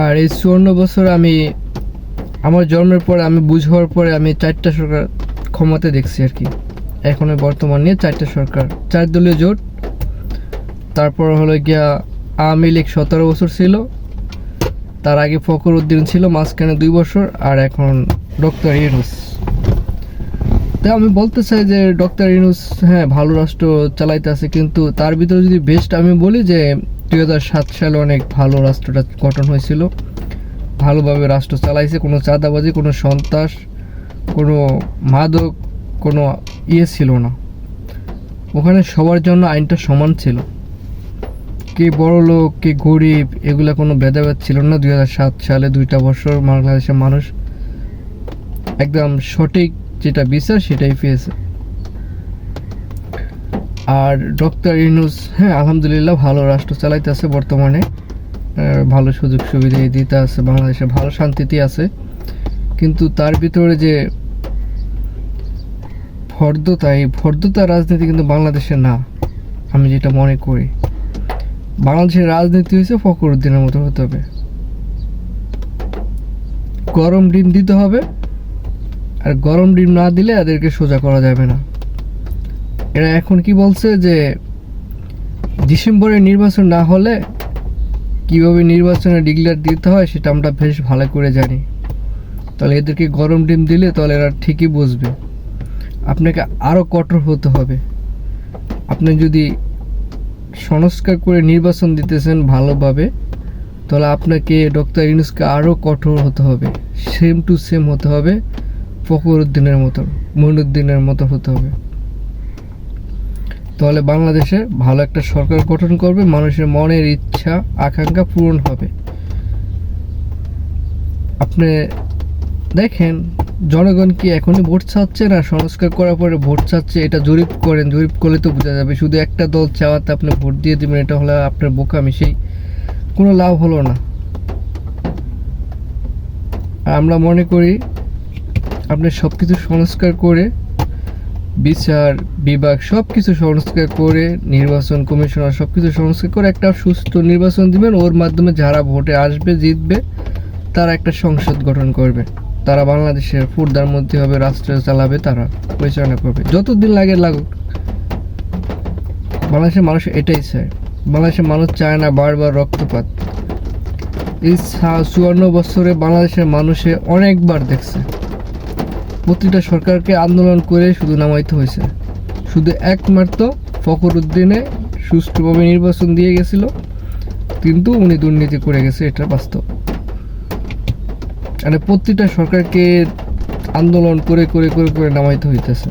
আর এই চুয়ান্ন বছর আমি, আমার জন্মের পরে আমি বুঝ হওয়ার পরে আমি চারটা সরকার ক্ষমতা দেখছি আর কি। এখন বর্তমান নিয়ে চারটা সরকার, চার দলীয় জোট। তারপর হলো গিয়া আওয়ামী লীগ সতেরো বছর ছিল, তার আগে ফখর উদ্দিন ছিল মাঝখানে দুই বছর, আর এখন ডক্টর ইউনুস। তো আমি বলতে চাই যে ডক্টর ইউনুস হ্যাঁ ভালো রাষ্ট্র চালাইতে আছে, কিন্তু তার ভিতরে যদি বেস্ট আমি বলি যে দুই হাজার সাত সালে অনেক ভালো রাষ্ট্রটা গঠন হয়েছিল। ভালোভাবে রাষ্ট্র চালাইছে, কোনো চাঁদাবাজি, কোনো সন্ত্রাস, কোনো মাদক, কোনো ইয়ে ছিল না। ওখানে সবার জন্য আইনটা সমান ছিল। কে বড় লোক, কে গরিব, এগুলা কোনো ভেদাভেদ ছিল না। দুই হাজার সাত সালে দুইটা বছর বাংলাদেশের মানুষ একদম সঠিক যেটা বিচার সেটাই পেয়েছে। আর ডক্টর ইউনুস হ্যাঁ আলহামদুলিল্লাহ ভালো রাষ্ট্র চালাইতেছে বর্তমানে। ভালো সুযোগ সুবিধা দিতে আছে, বাংলাদেশে ভালো শান্তিতে আছে। কিন্তু তার ভিতরে যে ভর্দতা, এই ভর্দতা রাজনীতি কিন্তু বাংলাদেশে না, আমি যেটা মনে করি। বাংলাদেশের রাজনীতি হয়েছে ফখরুদ্দিনের মতো হতে হবে। গরম ডিম দিতে হবে, আর গরম ডিম না দিলে এদেরকে সোজা করা যাবে না। এরা এখন কি বলছে যে ডিসেম্বরে নির্বাচন না হলে কীভাবে নির্বাচনে ডিক্লেয়ার দিতে হয় সেটা আমরা বেশ ভালো করে জানি। তাহলে এদেরকে গরম ডিম দিলে তাহলে এরা ঠিকই বুঝবে। আপনাকে আরও কঠোর হতে হবে। আপনি যদি সংস্কার করে নির্বাচন দিতেছেন ভালোভাবে, তাহলে আপনাকে ডক্টর ইউনুসকে আরও কঠোর হতে হবে। সেম টু সেম হতে হবে। ফখরুদ্দিনের মতো, মইনুদ্দিনের মতো হতে হবে। তাহলে বাংলাদেশে ভালো একটা সরকার গঠন করবে, মানুষের মনের ইচ্ছা, আকাঙ্ক্ষা পূরণ হবে। আপনি দেখেন, জনগণ কি এখনই ভোট চাচ্ছে না? সংস্কার করার পরে ভোট চাচ্ছে, এটা জরিপ করেন, জরিপ করলে তো বোঝা যাবে, শুধু একটা দল চাওয়াতে আপনি ভোট দিয়ে দিবেন, এটা হলে আপনার বোকামি সেই কোনো লাভ হলো না। আমরা মনে করি, আপনি সব কিছু সংস্কার করে বিচার, বিভাগ সব কিছু সংস্কার করে, নির্বাচন কমিশনার সব কিছু সংস্কার করে একটা সুস্থ নির্বাচন দিবেন। ওর মাধ্যমে যারা ভোটে আসবে, জিতবে, তারা একটা সংসদ গঠন করবে। তারা বাংলাদেশের ফুটদার মধ্যে হবে, রাষ্ট্র চালাবে, তারা পরিচালনা করবে। যতদিন লাগে লাগুক। বাংলাদেশের মানুষ এটাই চায়। বাংলাদেশের মানুষ চায় না বারবার রক্তপাত। এই চুয়ান্ন বছরে বাংলাদেশের মানুষে অনেকবার দেখছে। প্রতিটা সরকারকে আন্দোলন করে শুধু নামাইতে হয়েছে। শুধু একমাত্র ফখর উদ্দিনে সুষ্ঠুভাবে নির্বাচন দিয়ে গেছিল, কিন্তু উনি দুর্নীতি করে গেছে, এটা বাস্তব। মানে প্রতিটা সরকারকে আন্দোলন করে করে করে করে নামাইতে হইতেছে।